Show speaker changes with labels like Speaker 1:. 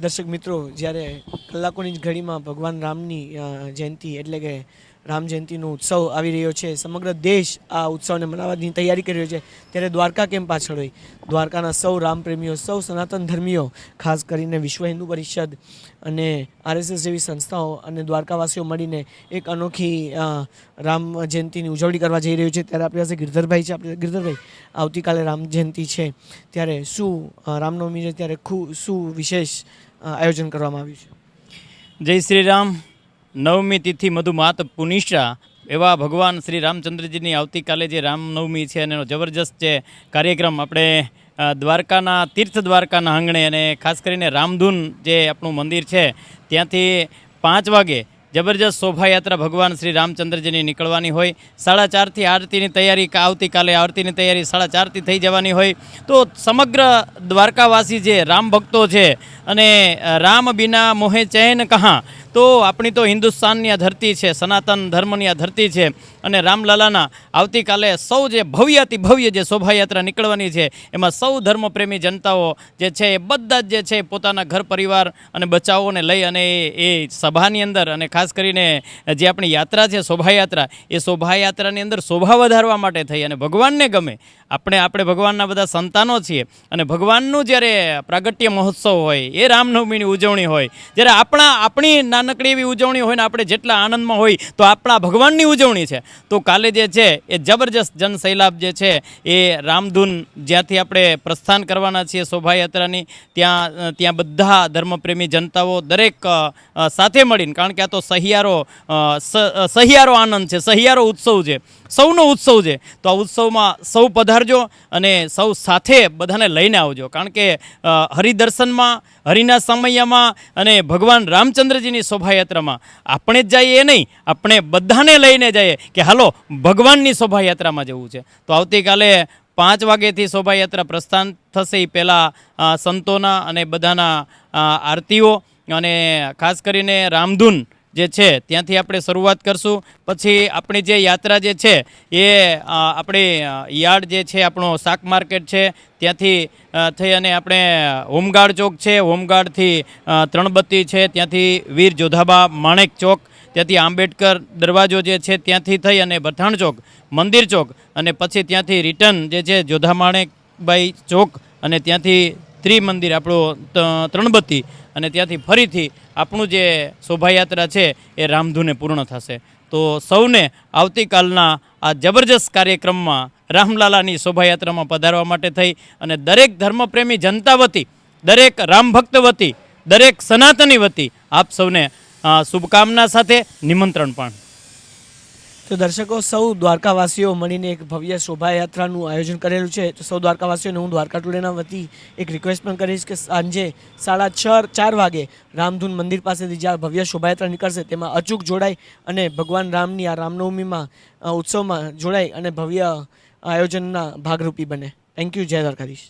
Speaker 1: દર્શક મિત્રો જ્યારે કલાકોની જ ઘડીમાં ભગવાન રામની જયંતિ એટલે કે રામ જયંતિનો ઉત્સવ આવી રહ્યો છે. સમગ્ર દેશ આ ઉત્સવને મનાવવાની તૈયારી કરી રહ્યો છે. ત્યારે દ્વારકા કેમ પાછળ હોય? દ્વારકાના સૌ રામપ્રેમીઓ, સૌ સનાતન ધર્મીઓ, ખાસ કરીને વિશ્વ હિન્દુ પરિષદ અને આરએસએસ જેવી સંસ્થાઓ અને દ્વારકાવાસીઓ મળીને એક અનોખી રામ જયંતિની ઉજવણી કરવા જઈ રહ્યું છે. ત્યારે આપણી પાસે ગિરધરભાઈ છે. આપણે ગિરધરભાઈ, આવતીકાલે રામ જયંતિ છે. ત્યારે શું રામનવમી છે ત્યારે ખૂબ શું વિશેષ આયોજન કરવામાં આવ્યું છે?
Speaker 2: જય શ્રી રામ. નવમી તિથિ મધુમાત પુનિષા એવા ભગવાન શ્રી રામચંદ્રજીની આવતીકાલે જે રામનવમી છે અને એનો જબરજસ્ત જે કાર્યક્રમ આપણે દ્વારકાના તીર્થ દ્વારકાના આંગણે અને ખાસ કરીને રામધૂન જે આપણું મંદિર છે, ત્યાંથી પાંચ વાગે જબરજસ્ત શોભાયાત્રા ભગવાન શ્રી રામચંદ્રજીની નીકળવાની હોય. સાડા ચારથી આરતીની તૈયારી આવતીકાલે આરતીની તૈયારી સાડા ચારથી થઈ જવાની હોય. તો સમગ્ર દ્વારકાવાસી જે રામ ભક્તો છે અને રામ બિના મોહે ચૈન કહા તો આપણી તો હિન્દુસ્તાનની આ ધરતી છે, સનાતન ધર્મની આ ધરતી છે અને રામલાલાના આવતીકાલે સૌ જે ભવ્યાતિ ભવ્ય જે શોભાયાત્રા નીકળવાની છે, એમાં સૌ ધર્મપ્રેમી જનતાઓ જે છે એ બધા જ જે છે પોતાના ઘર પરિવાર અને બચાવોને લઈ અને એ સભાની અંદર અને ખાસ કરીને જે આપણી યાત્રા છે, શોભાયાત્રા, એ શોભાયાત્રાની અંદર શોભા વધારવા માટે થઈ અને ભગવાનને ગમે. આપણે આપણે ભગવાનના બધા સંતાનો છીએ અને ભગવાનનું જ્યારે પ્રાગટ્ય મહોત્સવ હોય, એ રામનવમીની ઉજવણી હોય, જ્યારે આપણા, આપણી નાનકડી એવી ઉજવણી હોય ને આપણે જેટલા આનંદમાં હોય તો આપણા ભગવાનની ઉજવણી છે. તો કાલે જે છે એ જબરજસ્ત જનસૈલાબ જે છે એ રામધૂન જ્યાંથી આપણે પ્રસ્થાન કરવાના છીએ શોભાયાત્રાની, ત્યાં ત્યાં બધા ધર્મપ્રેમી જનતાઓ દરેક સાથે મળીને, કારણ કે આ તો સહિયારો સહિયારો આનંદ છે, સહિયારો ઉત્સવ છે, સૌનો ઉત્સવ છે. તો આ ઉત્સવમાં સૌ પધારજો અને સૌ સાથે બધાને લઈને આવજો. કારણ કે હરિદર્શનમાં, હરિના સમયમાં અને ભગવાન રામચંદ્રજીની શોભાયાત્રામાં. આપણે જ જઈએ નહીં, આપણે બધાને લઈને જઈએ કે હાલો, ભગવાનની શોભાયાત્રામાં જવું છે. તો આવતીકાલે પાંચ વાગ્યેથી શોભાયાત્રા પ્રસ્થાન થશે એ પહેલાં સંતોના અને બધાના આરતીઓ અને ખાસ કરીને રામધૂન જે છે, ત્યાંથી આપણે શરૂઆત કરશું. પછી આપણી જે યાત્રા જે છે, એ આપણી યાર્ડ જે છે, આપણો શાક માર્કેટ છે, ત્યાંથી થઈ અને આપણે હોમગાર્ડ ચોક છે, હોમગાર્ડથી ત્રણબત્તી છે, ત્યાંથી વીર જોધાબા માણેક ચોક, ત્યાંથી આંબેડકર દરવાજો જે છે, ત્યાંથી થઈ અને ભથાણ ચોક, મંદિર ચોક, અને પછી ત્યાંથી રિટર્ન જે છે, જોધા માણેકભાઈ ચોક, અને ત્યાંથી ત્રિમંદિર, આપણું ત્રણબત્તી. અને ત્યાંથી ફરીથી આપણું જે શોભાયાત્રા છે એ રામધૂને પૂર્ણ થશે. તો સૌને આવતીકાલના આ જબરજસ્ત કાર્યક્રમમાં રામલાલાની શોભાયાત્રામાં પધારવા માટે થઈ અને દરેક ધર્મપ્રેમી જનતા વતી, દરેક રામ ભક્ત વતી, દરેક સનાતની વતી આપ સૌને શુભકામના સાથે નિમંત્રણ પણ.
Speaker 1: તો દર્શકો, સૌ દ્વારકાવાસીઓ મળીને એક ભવ્ય શોભાયાત્રાનું આયોજન કરેલું છે. તો સૌ દ્વારકાવાસીઓને હું દ્વારકા ટુડેના વતી એક રિક્વેસ્ટ પણ કરીશ કે સાંજે સાડા છ, ચાર વાગે રામધૂન મંદિર પાસેથી જ્યાં ભવ્ય શોભાયાત્રા નીકળશે, તેમાં અચૂક જોડાય અને ભગવાન રામની આ રામનવમીમાં ઉત્સવમાં જોડાય અને ભવ્ય આયોજનના ભાગરૂપી બને. થેન્ક યુ જય દ્વારકાધીશ.